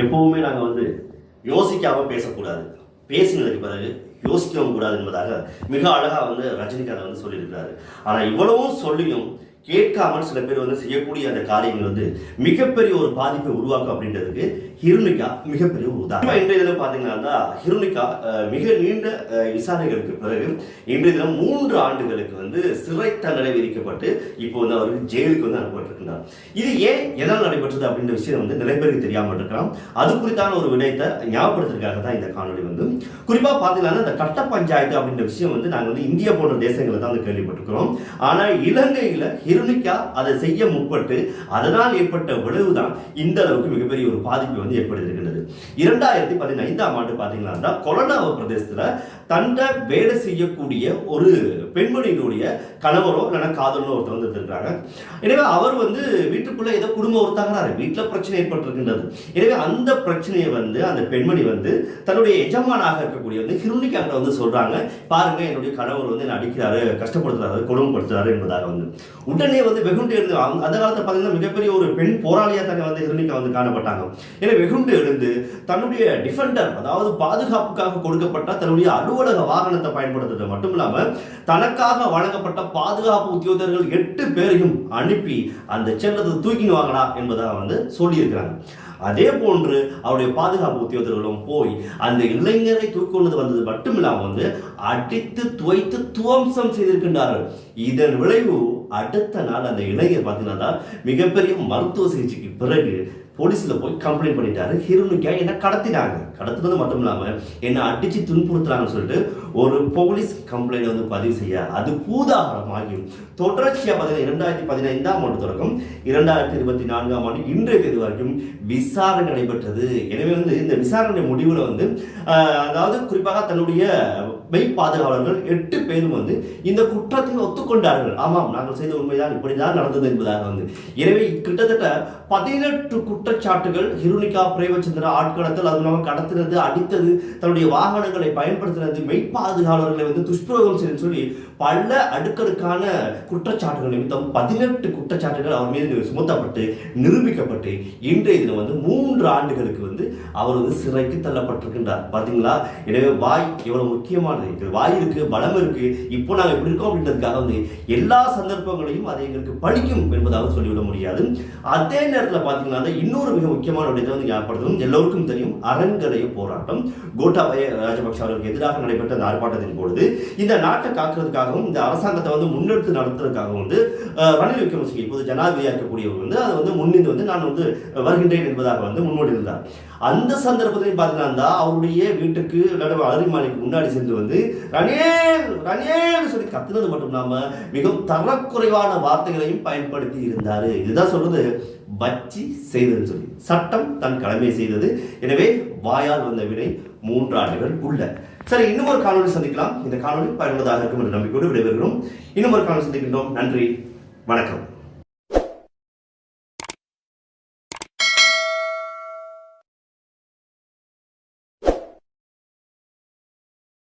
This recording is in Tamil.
எப்பவுமே நாங்கள் வந்து யோசிக்காமல் பேசக்கூடாது. பேசினதுக்கு பிறகு யோசிக்கவும் கூடாது என்பதாக மிக அழகாக வந்து ரஜினிகாந்த் வந்து சொல்லியிருக்கிறாரு. ஆனால் இவ்வளவும் சொல்லியும் கேட்காமல் சில பேர் வந்து செய்யக்கூடிய அந்த காரியங்கள் வந்து மிகப்பெரிய ஒரு பாதிப்பை உருவாக்கும் அப்படின்றதுக்கு ஹிருனிகா மிகப்பெரிய ஒரு உதாரணம். இன்றைய தினம் பார்த்தீங்கன்னா ஹிருனிகா மிக நீண்ட விசாரணைகளுக்கு பிறகு இன்றைய தினம் மூன்று ஆண்டுகளுக்கு வந்து சிறை தண்டனை விதிக்கப்பட்டு இப்போ வந்து அவருக்கு ஜெயிலுக்கு வந்து அனுப்பப்பட்டிருக்கிறார் இது ஏன் எதனால் நடைபெற்றது அப்படின்ற விஷயம் வந்து நிறைய பேருக்கு தெரியாமல் இருக்கலாம். அது குறித்தான ஒரு விடயத்தை ஞாபகப்படுத்துறதுக்காக தான் இந்த காணொளி வந்து. குறிப்பாக பார்த்தீங்கன்னா இந்த கட்ட பஞ்சாயத்து அப்படின்ற விஷயம் வந்து நாங்கள் வந்து இந்தியா போன்ற தேசங்களை தான் வந்து கேள்விப்பட்டிருக்கிறோம். ஆனால் இலங்கையில் ஹிருனிக்கா அதை செய்ய முற்பட்டு அதனால் ஏற்பட்ட விளைவுதான் இந்த அளவுக்கு மிகப்பெரிய ஒரு பாதிப்பை வந்து ஏற்படுத்திருக்கின்றது இரண்டாயிரத்தி பதினைந்தாம் ஆண்டு பார்த்தீங்கன்னா கொலனாவ பிரதேசத்தில் தண்டை வேலை செய்யக்கூடிய ஒரு பெண்மணியினுடைய கணவரோ இல்லைன்னா காதலோ ஒருத்தர் வந்து இருந்திருக்காங்க எனவே அவர் வந்து வீட்டுக்குள்ளே ஏதோ குடும்ப ஒரு தகராறு வீட்டில் பிரச்சனை ஏற்பட்டிருக்கின்றது. எனவே அந்த பிரச்சனையை வந்து அந்த பெண்மணி வந்து தன்னுடைய எஜமானாக இருக்கக்கூடிய வந்து ஹிருனிக்காக வந்து சொல்கிறாங்க பாருங்க என்னுடைய கணவர் வந்து என்ன அடிக்கிறாரு கஷ்டப்படுத்துறாரு கொடுமைப்படுத்துறாரு என்பதாக வந்து. உடனே வந்து வெகுண்டு எழுந்து அந்த அந்த காலத்தில் பார்த்தீங்கன்னா மிகப்பெரிய ஒரு பெண் போராளியாக தானே வந்து ஹிருனிகா வந்து காணப்பட்டாங்க. எனவே வெகுண்டு எழுந்து தன்னுடைய டிஃபெண்டர் அதாவது பாதுகாப்புக்காக கொடுக்கப்பட்ட தன்னுடைய அலுவலக வாகனத்தை பயன்படுத்துறது மட்டும் இல்லாமல் தன தனக்காக வழங்கப்பட்ட பாதுகாப்பு உத்தியோகர்கள் எட்டு பேரையும் அனுப்பி அந்த செல்லத்தை தூக்கின்னு வாங்கடா என்பதாக வந்து சொல்லியிருக்கிறாங்க. அதே போன்று அவருடைய பாதுகாப்பு உத்தியோகர்களும் போய் அந்த இளைஞரை தூக்கொண்டு வந்தது மட்டும் இல்லாமல் வந்து அடித்து துவைத்து துவம்சம் செய்திருக்கின்றார்கள். இதன் விளைவு அடுத்த நாள் அந்த இளைஞர் பார்த்தீங்கன்னா மிகப்பெரிய மருத்துவ சிகிச்சைக்கு பிறகு போலீஸில் போய் கம்ப்ளைண்ட் பண்ணிட்டாரு. ஹீரோனுக்கா என்ன கடத்தினாங்க? கடத்துனது மட்டும் இல்லாமல் என்னை அடிச்சு துன்புறுத்துறாங்கன்னு சொல்லிட்டு ஒரு போலீஸ் கம்ப்ளைண்ட் வந்து பதிவு செய்ய அது பூதாகரமாகி தொடர்ச்சியாக பார்த்தீங்கன்னா இரண்டாயிரத்தி பதினைந்தாம் ஆண்டு தொடக்கம். இரண்டாயிரத்தி இருபத்தி நான்காம் ஆண்டு இன்றைய தேதி வரைக்கும் விசாரணை நடைபெற்றது. எனவே வந்து இந்த விசாரணை முடிவில் வந்து அதாவது குறிப்பாக தன்னுடைய மெய் பாதுகாவலர்கள் எட்டு பேரும் வந்து இந்த குற்றத்தை ஒத்துக்கொண்டார்கள். ஆமாம் நாங்கள் செய்த உண்மைதான் இப்படிதான் நடந்தது என்பதாக வந்து. எனவே கிட்டத்தட்ட பதினெட்டு குற்றச்சாட்டுகள் ஹிருனிகா பிரேமச்சந்திரா ஆட்கடத்தல் அது நம்ம கடத்தினது அடித்தது தன்னுடைய வாகனங்களை பயன்படுத்தினது மெய் பாதுகாவலர்களை வந்து துஷ்பிரயோகம் செய்து சொல்லி பல அடுக்கடுக்கான குற்றச்சாட்டுகள் நிமித்தம் பதினெட்டு குற்றச்சாட்டுகள் அவர் மீது சுமத்தப்பட்டு நிரூபிக்கப்பட்டு இன்றைய தினம் வந்து மூன்று ஆண்டுகளுக்கு வந்து அவர் வந்து சிறைக்கு தள்ளப்பட்டிருக்கின்றார். பார்த்தீங்களா? எனவே வாய் எவ்வளவு முக்கியமானது? இது வாய் இருக்கு பலம் இருக்கு. இப்போ நாங்கள் எப்படி இருக்கோம் அப்படின்றதுக்காக வந்து எல்லா சந்தர்ப்பங்களையும் அதை எங்களுக்கு படிக்கும் என்பதாக சொல்லிவிட முடியாது. அதே நேரத்தில் பார்த்தீங்கன்னா இன்னொரு மிக முக்கியமான விடயத்தை வந்து ஞாபகப்படுத்தணும் எல்லோருக்கும் தெரியும் அரண்கடைய போராட்டம். கோட்டாபய ராஜபக்ஷ அவர்களுக்கு எதிராக நடைபெற்ற அந்த ஆர்ப்பாட்டத்தின் பொழுது இந்த நாட்டை காக்கிறதுக்காகவும் இந்த அரசாங்கத்தை வந்து முன்னெடுத்து நடத்துறதுக்காகவும் வந்து ரணில் விக்ரமசிங்க இப்போது ஜனாதிபதியாக இருக்கக்கூடியவர் வந்து அதை வந்து முன்னிந்து வந்து நான் வந்து வருகின்றேன் என்பது என்பதாக வந்து முன்மொழிந்தார் அந்த சந்தர்ப்பத்திலையும் பார்த்தீங்கன்னா அவருடைய வீட்டுக்கு நடுவு அருமாளிக்கு முன்னாடி சென்று வந்து ரணியேல் ரணியேல் சொல்லி கத்துனது மட்டும் இல்லாம மிகவும் தரக்குறைவான வார்த்தைகளையும் பயன்படுத்தி இருந்தாரு. இதுதான் சொல்றது. வச்சி செய்ததுன்னு சொல்லி. சட்டம் தன் கடமை செய்தது. எனவே வாயால் வந்த வினை மூன்று ஆண்டுகள் உள்ள. சரி இன்னும் ஒரு காணொலி சந்திக்கலாம். இந்த காணொலி பயனுள்ளதாக இருக்கும் என்ற நம்பிக்கையோடு விடைபெறுகிறோம். இன்னும் ஒரு காணொலி சந்திக்கின்றோம். நன்றி. வணக்கம்.